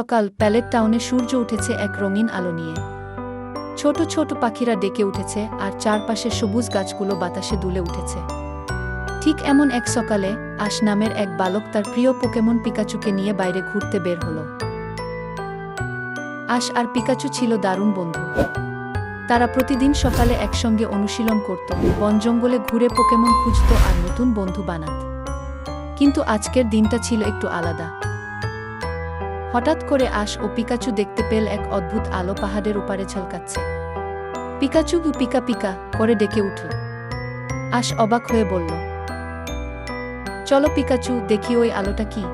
সকাল প্যালেট টাউনে সূর্য উঠেছে এক রঙিন আলো নিয়ে। ছোট ছোট পাখিরা ডেকে উঠেছে আর চারপাশে সবুজ গাছগুলো বাতাসে দুলে উঠেছে। ঠিক এমন এক সকালে আশ নামের এক বালক তার প্রিয় পোকেমন পিকাচুকে নিয়ে বাইরে ঘুরতে বের হলো। আশ আর পিকাচু ছিল দারুণ বন্ধু। তারা প্রতিদিন সকালে একসঙ্গে অনুশীলন করত, বন জঙ্গলে ঘুরে পোকেমন খুঁজত আর নতুন বন্ধু বানাত। কিন্তু আজকের দিনটা ছিল একটু আলাদা। হঠাৎ করে আশ ও পিকাচু দেখতে পেল এক অদ্ভুত আলো পাহাড়ের উপারে ঝলকাচ্ছে পিকাচু পিকা পিকা করে ডেকে উঠল। আশ অবাক হয়ে বলল, চলো পিকাচু, দেখি ওই আলোটা কি?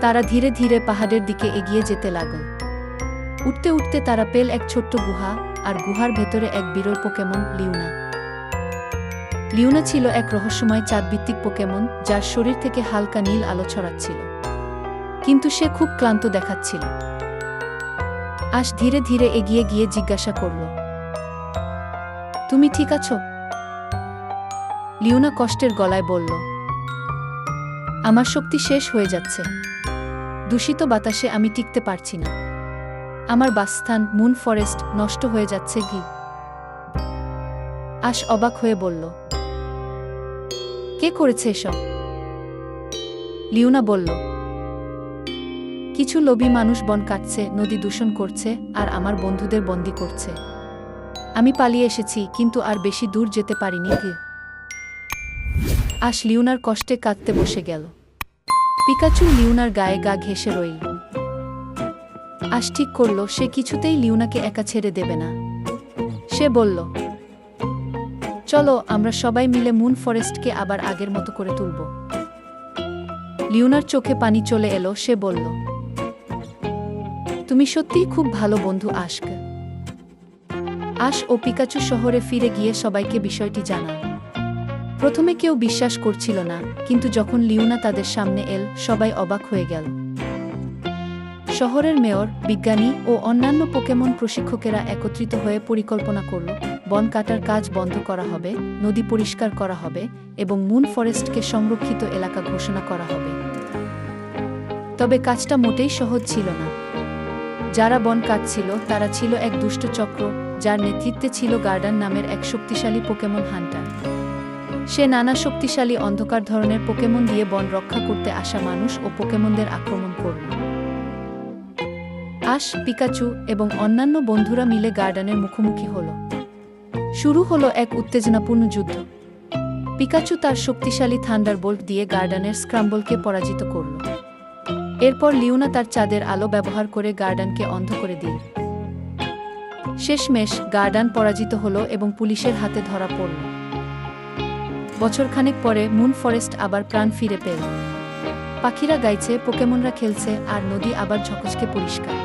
তারা ধীরে ধীরে পাহাড়ের দিকে এগিয়ে যেতে লাগল। উঠতে উঠতে তারা পেল এক ছোট্ট গুহা আর গুহার ভেতরে এক বিরল পোকেমন লিউনা লিউনা ছিল এক রহস্যময় চাঁদভিত্তিক পোকেমন যার শরীর থেকে হালকা নীল আলো ছড়াচ্ছিল। কিন্তু সে খুব ক্লান্ত দেখাচ্ছিল। আশ ধীরে ধীরে এগিয়ে গিয়ে জিজ্ঞাসা করল, তুমি ঠিক আছো? লিওনা কষ্টের গলায় বলল, আমার শক্তি শেষ হয়ে যাচ্ছে। দূষিত বাতাসে আমি টিকতে পারছি না। আমার বাসস্থান মুন ফরেস্ট নষ্ট হয়ে যাচ্ছে কি? আশ অবাক হয়ে বলল, কে করেছে এসব? লিওনা বলল কিছু লোভী মানুষ বন কাটছে, নদী দূষণ করছে, আর আমার বন্ধুদের বন্দি করছে। আমি পালিয়ে এসেছি, কিন্তু আর বেশি দূর যেতে পারিনি কি। আশ লিউনার কষ্টে কাঁদতে বসে গেল। পিকাচু লিউনার গায়ে গা ঘেসে রইল। আশ ঠিক করল, সে কিছুতেই লিউনাকে একা ছেড়ে দেবে না। সে বলল, চলো, আমরা সবাই মিলে মুন ফরেস্টকে আবার আগের মতো করে তুলব। লিউনার চোখে পানি চলে এলো, সে বলল তুমি সত্যিই খুব ভালো বন্ধু, আশক। আশ ও পিকাচু শহরে ফিরে গিয়ে সবাইকে বিষয়টি জানান প্রথমে কেউ বিশ্বাস করছিল না, কিন্তু যখন লিউনা তাদের সামনে এল, সবাই অবাক হয়ে গেল। শহরের মেয়র, বিজ্ঞানী ও অন্যান্য পোকেমন প্রশিক্ষকেরা একত্রিত হয়ে পরিকল্পনা করল, বন কাটার কাজ বন্ধ করা হবে, নদী পরিষ্কার করা হবে এবং মুন ফরেস্টকে সংরক্ষিত এলাকা ঘোষণা করা হবে। তবে কাজটা মোটেই সহজ ছিল না। যারা বন কাটছিল তারা ছিল এক দুষ্ট চক্র, যার নেতৃত্বে ছিল গার্ডান নামের এক শক্তিশালী পোকেমন হান্টার। সে নানা শক্তিশালী অন্ধকার ধরনের পোকেমন দিয়ে বন রক্ষা করতে আসা মানুষ ও পোকেমনদের আক্রমণ করল। আশ, পিকাচু এবং অন্যান্য বন্ধুরা মিলে গার্ডানের মুখোমুখি হল। শুরু হলো এক উত্তেজনাপূর্ণ যুদ্ধ। পিকাচু তার শক্তিশালী থান্ডার বোল্ট দিয়ে গার্ডানের স্ক্রাম্বলকে পরাজিত করল। এরপর লিওনা তার চাঁদের আলো ব্যবহার করে গার্ডানকে অন্ধ করে দিল। শেষমেশ গার্ডান পরাজিত হল এবং পুলিশের হাতে ধরা পড়ল। বছরখানেক পরে মুন ফরেস্ট আবার প্রাণ ফিরে পেল। পাখিরা গাইছে, পোকেমনরা খেলছে, আর নদী আবার ঝকঝকে পরিষ্কার।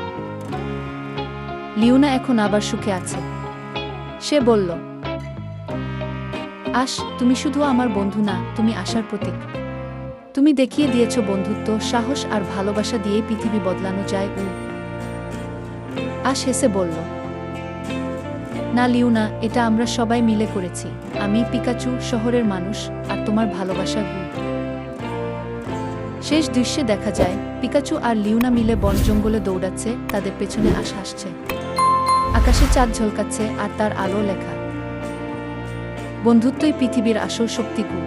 লিওনা এখন আবার সুখে আছে। সে বলল আস তুমি শুধু আমার বন্ধু না, তুমি আশার প্রতীক। তুমি দেখিয়ে দিয়েছ বন্ধুত্ব, সাহস আর ভালোবাসা দিয়ে পৃথিবী বদলানো যায় উ। আশ হেসে বলল, না লিউনা এটা আমরা সবাই মিলে করেছি। আমি পিকাচু শহরের মানুষ আর তোমার ভালোবাসা গু। শেষ দৃশ্যে দেখা যায়, পিকাচু আর লিউনা মিলে বন জঙ্গলে দৌড়াচ্ছে, তাদের পেছনে আশ হাসছে। আকাশে চাঁদ ঝলকাচ্ছে আর তার আলো লেখা। বন্ধুত্বই পৃথিবীর আসল শক্তি গু।